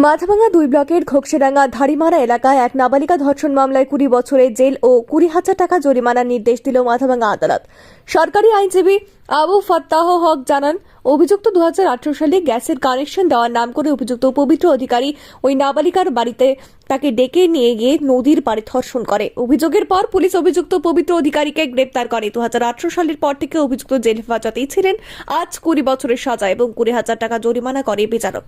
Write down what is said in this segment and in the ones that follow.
মাথাভাঙা দুই ব্লকের ঘোকসেডাঙ্গা ধারিমারা এলাকায় এক নাবালিকা ধর্ষণ মামলায় কুড়ি বছরের জেল ও কুড়ি হাজার টাকা জরিমানার নির্দেশ দিল মাথাভাঙা আদালত। সরকারি আইনজীবী আবু ফাত্তাহ হক জানান, অভিযুক্ত দু হাজার আঠারো সালে গ্যাসের কানেকশন দেওয়ার নাম করে অভিযুক্ত পবিত্র অধিকারী ওই নাবালিকার বাড়িতে তাকে ডেকে নিয়ে গিয়ে নদীর পাড়ে ধর্ষণ করে। অভিযোগের পর পুলিশ অভিযুক্ত পবিত্র অধিকারীকে গ্রেপ্তার করে। দু হাজার আঠারো সালের পর থেকে অভিযুক্ত জেল হেফাজতেই ছিলেন। আজ কুড়ি বছরের সাজা এবং কুড়ি হাজার টাকা জরিমানা করে বিচারক।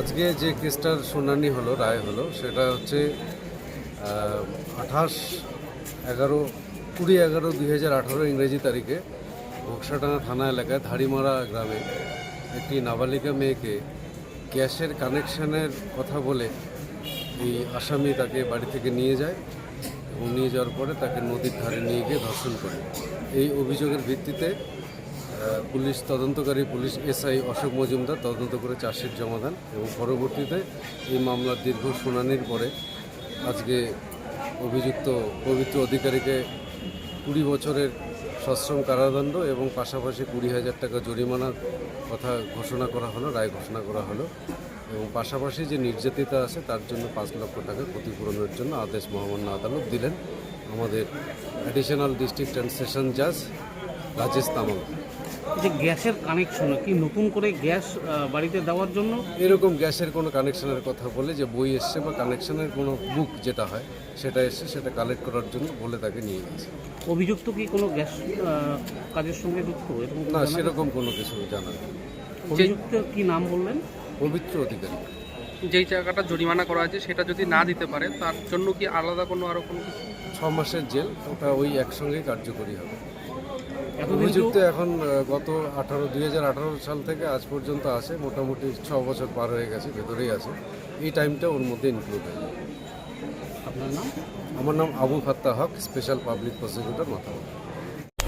আজকে যে কেসটার শুনানি হলো, রায় হলো, সেটা হচ্ছে আঠাশ এগারো, কুড়ি এগারো দুই হাজার আঠারো ইংরেজি তারিখে ঘোকসাডাঙ্গা থানা এলাকায় ধাড়িমারা গ্রামে একটি নাবালিকা মেয়েকে গ্যাসের কানেকশনের কথা বলে এই আসামি তাকে বাড়ি থেকে নিয়ে যায় এবং নিয়ে যাওয়ার পরে তাকে নদীর ধারে নিয়ে গিয়ে ধর্ষণ করে। এই অভিযোগের ভিত্তিতে পুলিশ তদন্তকারী পুলিশ এসআই অশোক মজুমদার তদন্ত করে চার্জশিট জমা দেন এবং পরবর্তীতে এই মামলার দীর্ঘ শুনানির পরে আজকে অভিযুক্ত পবিত্র অধিকারীকে কুড়ি বছরের সশ্রম কারাদণ্ড এবং পাশাপাশি কুড়ি হাজার টাকা জরিমানার কথা ঘোষণা করা হলো, রায় ঘোষণা করা হলো এবং পাশাপাশি যে নির্যাতিতা আছে তার জন্য পাঁচ লক্ষ টাকা ক্ষতিপূরণের জন্য আদেশ মহামান্য আদালত দিলেন। আমাদের অ্যাডিশনাল ডিস্ট্রিক্ট অ্যান্ড সেশন জাজ রাজেশ তামাং। এই যে গ্যাসের কানেকশন কি নতুন করে গ্যাস বাড়িতে দেওয়ার জন্য? এরকম গ্যাসের কোনো কানেকশনের কথা বলে যে বই এসছে বা কানেকশনের কোনো বুক যেটা হয় সেটা এসে সেটা কালেক্ট করার জন্য বলে তাকে নিয়ে গেছে। অভিযুক্ত কি কোনো গ্যাস কাজের সঙ্গে যুক্ত? না সেরকম কোনো কিছু জানা নেই। অভিযুক্ত কি নাম বললেন? পবিত্র অধিকারী। যেই টাকাটা জরিমানা করা আছে সেটা যদি না দিতে পারে তার জন্য কি আলাদা কোনো আরও কোনো কিছু? ছ মাসের জেল ওটা ওই একসঙ্গে কার্যকরী হবে। অভিযুক্ত এখন গত আঠারো দুই হাজার আঠারো সাল থেকে আজ পর্যন্ত আছে। মোটামুটি ছ বছর পার হয়ে গেছে ভেতরেই আছে। এই টাইমটা ওর মধ্যে ইনক্লুড হয়ে আপনার নাম? আমার নাম Abu Fatta Haque special public prosecutor মাথা